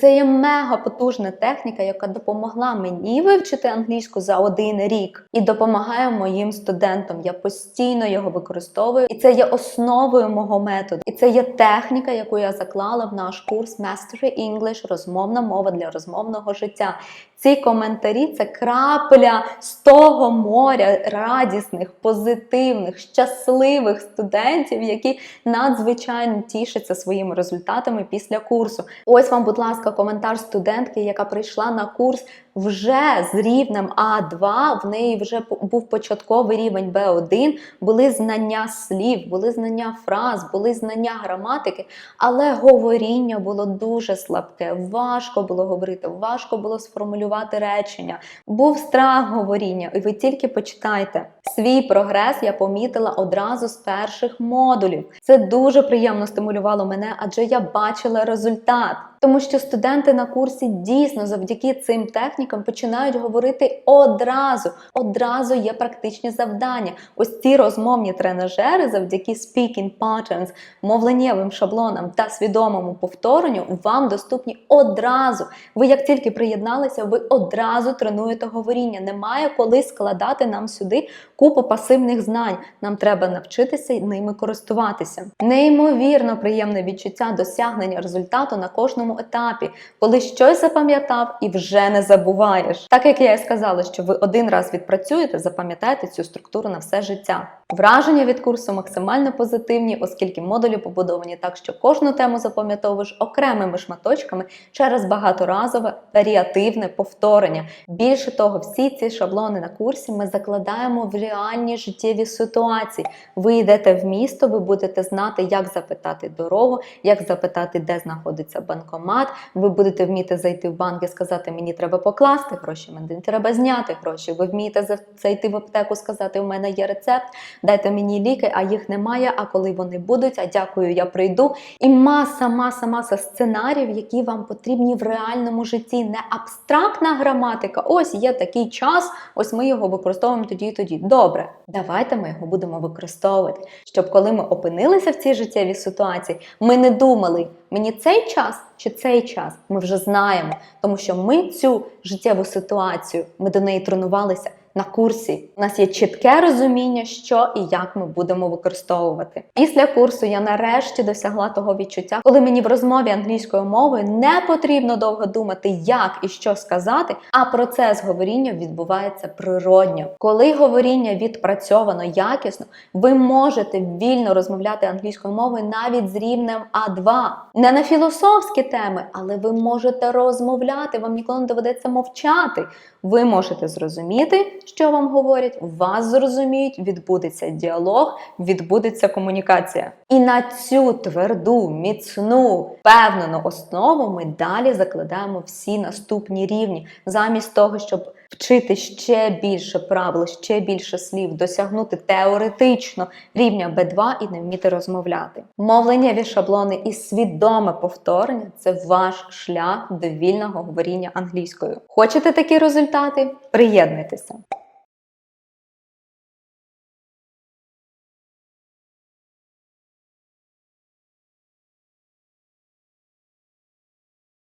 це є мега потужна техніка, яка допомогла мені вивчити англійську за один рік і допомагає моїм студентам. Я постійно його використовую, і це є основою мого методу. І це є техніка, яку я заклала в наш курс Mastery English розмовна мова для розмовного життя. Ці коментарі це крапля з того моря радісних, позитивних, щасливих студентів, які надзвичайно тішаться своїми результатами після курсу. Ось вам, будь ласка, коментар студентки, яка прийшла на курс вже з рівнем А2. В неї вже був початковий рівень Б1, були знання слів, були знання фраз, були знання граматики, але говоріння було дуже слабке. Важко було говорити, важко було сформулювати речення. Був страх говоріння, і ви тільки почитайте. Свій прогрес я помітила одразу з перших модулів. Це дуже приємно стимулювало мене, адже я бачила результат. Тому що студенти на курсі дійсно завдяки цим технікам починають говорити одразу. Одразу є практичні завдання. Ось ці розмовні тренажери, завдяки speaking patterns, мовленнєвим шаблонам та свідомому повторенню, вам доступні одразу. Ви як тільки приєдналися, ви одразу тренуєте говоріння. Немає коли складати нам сюди купу пасивних знань. Нам треба навчитися ними користуватися. Неймовірно приємне відчуття досягнення результату на кожному етапі, коли щось запам'ятав і вже не забуваєш. Так як я і сказала, що ви один раз відпрацюєте, запам'ятаєте цю структуру на все життя. Враження від курсу максимально позитивні, оскільки модулі побудовані так, що кожну тему запам'ятовуєш окремими шматочками через багаторазове варіативне повторення. Більше того, всі ці шаблони на курсі ми закладаємо в реальні життєві ситуації. Ви йдете в місто, ви будете знати, як запитати дорогу, як запитати, де знаходиться банкомат. Ви будете вміти зайти в банк і сказати, мені треба покласти гроші, мені треба зняти гроші. Ви вмієте зайти в аптеку, сказати, у мене є рецепт дайте мені ліки, а їх немає. А коли вони будуть, а дякую, я прийду. І маса, маса, маса сценаріїв, які вам потрібні в реальному житті. Не абстрактна граматика. Ось є такий час, ось ми його використовуємо тоді і тоді. Добре, давайте ми його будемо використовувати, щоб коли ми опинилися в цій життєвій ситуації, ми не думали, мені цей час чи цей час. Ми вже знаємо, тому що ми цю життєву ситуацію, ми до неї тренувалися на курсі. У нас є чітке розуміння, що і як ми будемо використовувати. Після курсу я нарешті досягла того відчуття, коли мені в розмові англійською мовою не потрібно довго думати, як і що сказати, а процес говоріння відбувається природньо. Коли говоріння відпрацьовано якісно, ви можете вільно розмовляти англійською мовою навіть з рівнем А2. Не на філософські теми, але ви можете розмовляти, вам ніколи не доведеться мовчати. Ви можете зрозуміти, що вам говорять, вас зрозуміють, відбудеться діалог, відбудеться комунікація. І на цю тверду, міцну, впевнену основу ми далі закладаємо всі наступні рівні, замість того, щоб вчити ще більше правил, ще більше слів, досягнути теоретично рівня Б2 і не вміти розмовляти. Мовленнєві шаблони і свідоме повторення це ваш шлях до вільного говоріння англійською. Хочете такі результати? Приєднуйтеся!